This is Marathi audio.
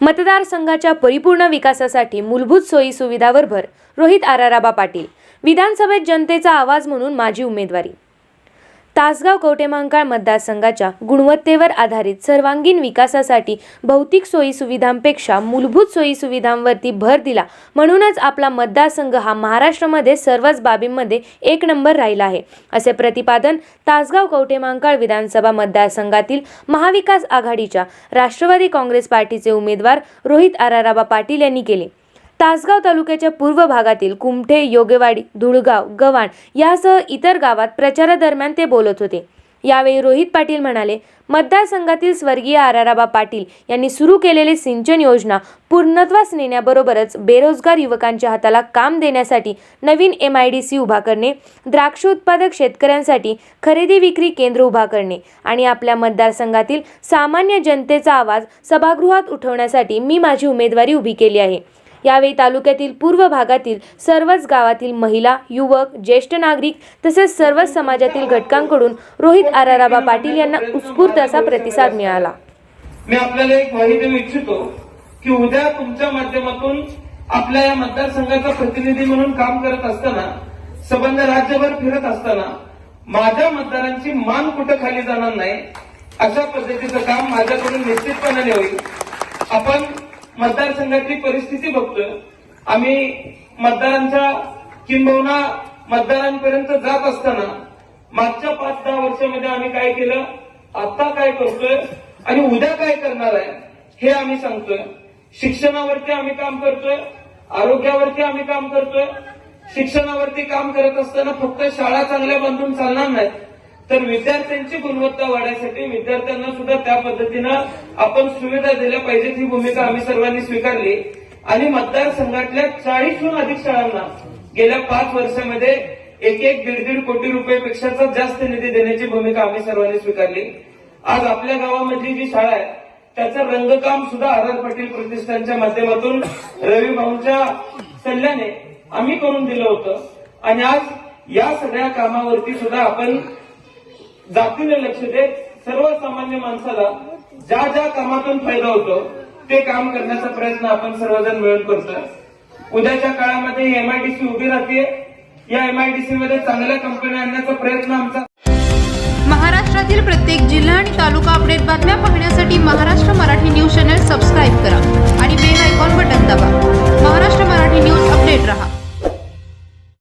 मतदारसंघाच्या परिपूर्ण विकासासाठी मूलभूत सोयी सुविधावर भर. रोहित आराराबा पाटील. विधानसभेत जनतेचा आवाज म्हणून माझी उमेदवारी. तासगाव कवटेमहांकाळ मतदारसंघाच्या गुणवत्तेवर आधारित सर्वांगीण विकासासाठी भौतिक सोयी सुविधांपेक्षा मूलभूत सोयी सुविधांवरती भर दिला म्हणूनच आपला मतदारसंघ हा महाराष्ट्रामध्ये सर्वच बाबींमध्ये एक नंबर राहिला आहे. असे प्रतिपादन तासगाव कवटेमहांकाळ विधानसभा मतदारसंघातील महाविकास आघाडीच्या राष्ट्रवादी काँग्रेस पार्टीचे उमेदवार रोहित आराराबा पाटील यांनी केले. तासगाव तालुक्याच्या पूर्व भागातील कुमठे योगेवाडी धुळगाव गव्हाण यासह इतर गावात प्रचारादरम्यान ते बोलत होते. यावेळी रोहित पाटील म्हणाले मतदारसंघातील स्वर्गीय आराराबा पाटील यांनी सुरू केलेली सिंचन योजना पूर्णत्वास नेण्याबरोबरच बेरोजगार युवकांच्या हाताला काम देण्यासाठी नवीन एम आय डी सी उभा करणे द्राक्ष उत्पादक शेतकऱ्यांसाठी खरेदी विक्री केंद्र उभा करणे आणि आपल्या मतदारसंघातील सामान्य जनतेचा आवाज सभागृहात उठवण्यासाठी मी माझी उमेदवारी उभी केली आहे. यावेळी तालुक्यातील पूर्व भागातील सर्वच गावातील महिला युवक ज्येष्ठ नागरिक तसेच सर्वच समाजातील घटकांकडून रोहित आराराबा पाटील यांना उत्स्फूर्त असा प्रतिसाद मिळाला. मी आपल्याला एक माहिती देऊ इच्छितो की उद्या तुमच्या माध्यमातून आपल्या या मतदारसंघाचा प्रतिनिधी म्हणून काम करत असताना संबंध राज्यभर फिरत असताना माझ्या मतदारांची मान कुठं खाली जाणार नाही अशा पद्धतीचं काम माझ्याकडून निश्चितपणाने होईल. आपण मतदारसंघातली परिस्थिती बघतोय. आम्ही मतदारांच्या किंबहुना मतदारांपर्यंत जात असताना मागच्या पाच दहा वर्षामध्ये आम्ही काय केलं? आता काय करतोय आणि उद्या काय करणार आहे हे आम्ही सांगतोय. शिक्षणावरती आम्ही काम करतोय आरोग्यावरती आम्ही काम करतोय. शिक्षणावरती काम करत असताना फक्त शाळा चांगल्या बांधून चालणार नाहीत. तर विद्यार्थ्यांची गुणवत्ता वाढण्यासाठी विद्यार्थ्यांना सुद्धा त्या पद्धतीनं आपण सुविधा दिल्या पाहिजेत ही भूमिका आम्ही सर्वांनी स्वीकारली. आणि मतदारसंघातल्या चाळीसहून अधिक शाळांना गेल्या पाच वर्षामध्ये एक एक दीड दीड कोटी रुपयापेक्षा जास्त निधी देण्याची भूमिका आम्ही सर्वांनी स्वीकारली. आज आपल्या गावामधली जी शाळा आहे त्याचं रंगकाम सुद्धा आर आर पाटील प्रतिष्ठानच्या माध्यमातून रवी भाऊंच्या सल्ल्याने आम्ही करून दिलं होतं. आणि आज या सगळ्या कामावरती सुद्धा आपण जातीने लक्ष देत सर्वसामान्य माणसाला ज्या ज्या कामातून फायदा होतो ते काम करण्याचा प्रयत्न आपण सर्वजण मिळून करतोय. उद्याच्या काळामध्ये एमआयडीसी उभी राहते या एमआयडीसी मध्ये चांगल्या कंपन्या आणण्याचा प्रयत्न आमचा. महाराष्ट्रातील प्रत्येक जिल्हा आणि तालुका अपडेट बातम्या पाहण्यासाठी Maharashtra Marathi news channel subscribe